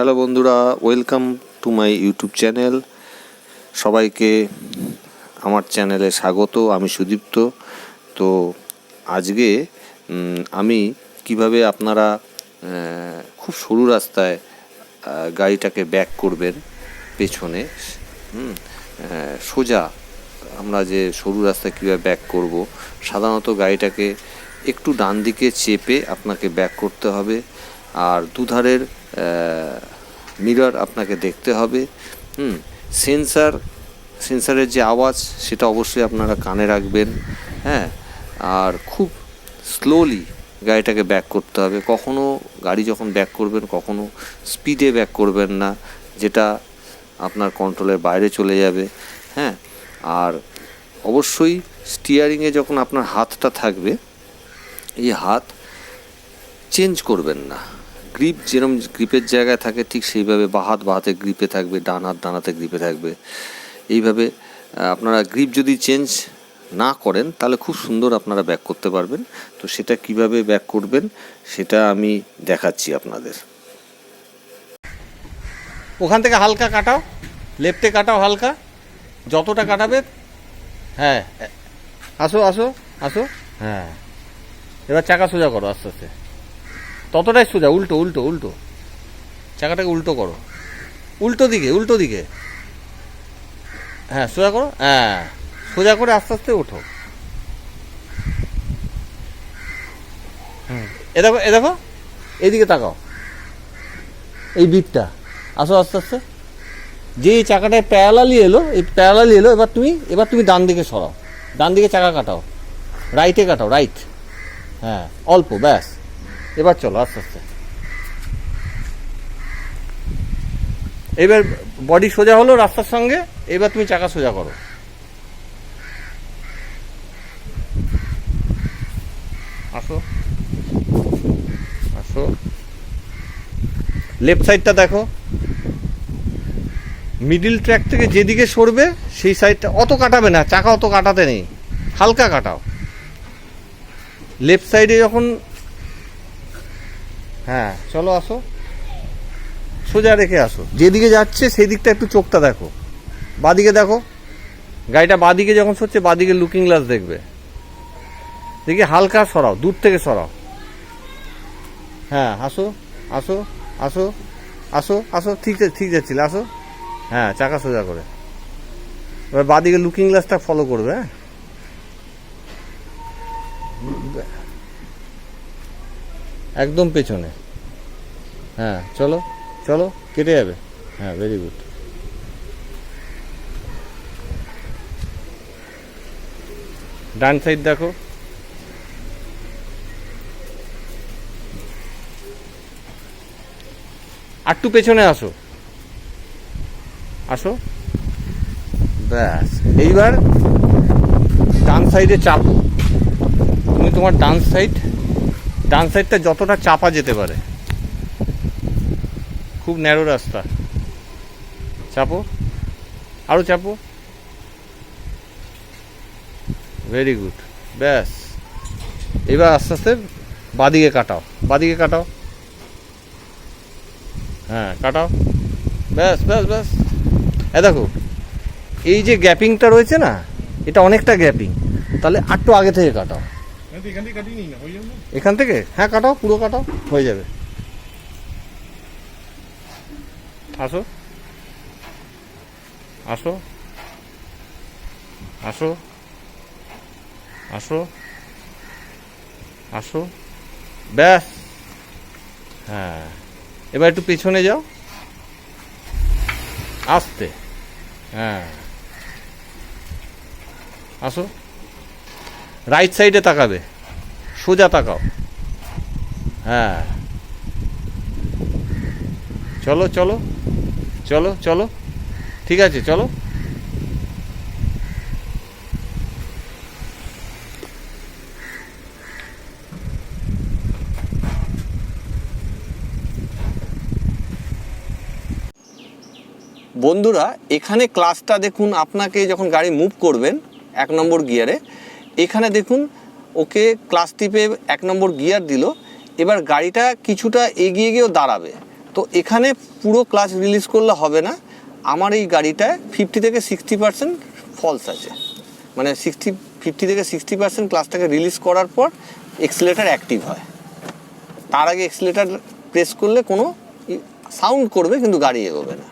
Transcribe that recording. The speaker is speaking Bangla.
হ্যালো বন্ধুরা, welcome to my YouTube channel. সবাইকে আমার চ্যানেলে স্বাগত, আমি সুদীপ্ত। তো আজকে আমি কীভাবে আপনারা খুব সরু রাস্তায় গাড়িটাকে ব্যাক করবেন পেছনে সোজা আমরা যে সরু রাস্তায় কীভাবে ব্যাক করব, সাধারণত গাড়িটাকে একটু ডান দিকে চেপে আপনাকে ব্যাক করতে হবে। আর দুধারের মিরর আপনাকে দেখতে হবে। হুম, সেন্সার, সেন্সারের যে আওয়াজ, সেটা অবশ্যই আপনারা কানে রাখবেন। হ্যাঁ আর খুব স্লোলি গাড়িটাকে ব্যাক করতে হবে। কখনো গাড়ি যখন ব্যাক করবেন, কখনো স্পিডে ব্যাক করবেন না, যেটা আপনার কন্ট্রোলের বাইরে চলে যাবে। হ্যাঁ আর অবশ্যই স্টিয়ারিংয়ে যখন আপনার হাতটা থাকবে, এই হাত চেঞ্জ করবেন না। গ্রিপ যেরকম গ্রিপের জায়গায় থাকে, ঠিক সেইভাবে বা হাত গ্রিপে থাকবে, ডান হাত ডান হাতে গ্রিপে থাকবে। এইভাবে আপনারা গ্রিপ যদি চেঞ্জ না করেন, তাহলে খুব সুন্দর আপনারা ব্যাক করতে পারবেন। তো সেটা কীভাবে ব্যাক করবেন, সেটা আমি দেখাচ্ছি আপনাদের। ওখান থেকে হালকা কাটাও, লেফটে কাটাও হালকা, যতটা কাটাবে হ্যাঁ আসো আসো আসো হ্যাঁ। এবার চাকা সোজা করো, আস্তে আস্তে। ততটাই সোজা, উল্টো উল্টো উল্টো। চাকাটাকে উল্টো করো। উল্টো দিকে উল্টো দিকে। হ্যাঁ সোজা করো? হ্যাঁ সোজা করে আস্তে আস্তে ওঠো। এ দেখো এ দেখো, এইদিকে তাকাও। এই বিটটা। আসো আস্তে আস্তে। যে চাকাটায় প্যারালালি এলো, এই প্যারালালি এলো, এবার তুমি এবার তুমি ডান দিকে সরাও। ডান দিকে চাকা কাটাও। রাইটে কাটাও রাইট হ্যাঁ অল্প, ব্যাস। এবার চলো, আস্তে আস্তে। এবার বডি সোজা হলো রাস্তার সঙ্গে, এবার তুমি চাকা সোজা করো। আসো। আসো। লেফট সাইডটা দেখো। মিডিল ট্র্যাক থেকে যেদিকে সরবে, সেই সাইডটা অত কাটাবে না, চাকা অত কাটাতে নেই। হালকা কাটাও। লেফট সাইডে যখন হ্যাঁ চলো আসো। সোজা রেখে আসো। যেদিকে যাচ্ছে সেই দিকটা একটু চোখটা দেখো। বাদিকে দেখো। গাড়িটা বাদিকে যখন সরছে, বাদিকে লুকিং গ্লাস দেখবে। দেখি হালকা সরাও, দূর থেকে সরাও। হ্যাঁ আসো আসো আসো আসো আসো, ঠিক ঠিক যাচ্ছিল, আসো। হ্যাঁ চাকা সোজা করে। এবার বাদিকে লুকিং গ্লাসটা ফলো করবে হ্যাঁ? একদম পেছনে। হ্যাঁ চলো চলো, কেটে যাবে। হ্যাঁ ভেরি গুড ডান সাইড দেখো। আটটু পেছনে আসো। আসো। ব্যাস, এইবার ডান সাইডে চাপো। তুমি তোমার ডান সাইড ডান সাইডটা যতটা চাপা যেতে পারে। খুব ন্যারো রাস্তা। চাপো। আরও চাপো। ভেরি গুড ব্যাস। এবার আস্তে আস্তে বাদিকে কাটাও। বাদিকে কাটাও। হ্যাঁ কাটাও। ব্যাস ব্যাস ব্যাস। এ দেখো, এই যে গ্যাপিংটা রয়েছে না, এটা অনেকটা গ্যাপিং তাহলে আটটু আগে থেকে কাটাও। এখান থেকে হ্যাঁ কাটাও পুরো কাটাও হয়ে যাবে। আসো। আসো। আসো। আসো। আসো। ব্যাস। হ্যাঁ। এবার একটু পেছনে যাও। আসতে। হ্যাঁ। আসো। রাইট সাইডে তাকাবে। সোজা তাকাও। হ্যাঁ। চলো চলো চলো চলো। ঠিক আছে, চলো। বন্ধুরা, এখানে ক্লাসটা দেখুন, আপনাকে যখন গাড়ি মুভ করবেন, এক নম্বর গিয়ারে এখানে দেখুন ওকে ক্লাস টিপে এক নম্বর গিয়ার দিল। এবার গাড়িটা কিছুটা এগিয়ে গিয়েও দাঁড়াবে। তো এখানে পুরো ক্লাস রিলিজ করলে হবে না। আমার এই গাড়িটায় ফিফটি থেকে সিক্সটি পার্সেন্ট ফলস আছে। মানে সিক্সটি ফিফটি থেকে সিক্সটি পার্সেন্ট ক্লাসটাকে রিলিজ করার পর এক্সিলেটার অ্যাক্টিভ হয়। তার আগে এক্সিলেটার প্রেস করলে কোনো সাউন্ড করবে, কিন্তু গাড়ি এগোবে না।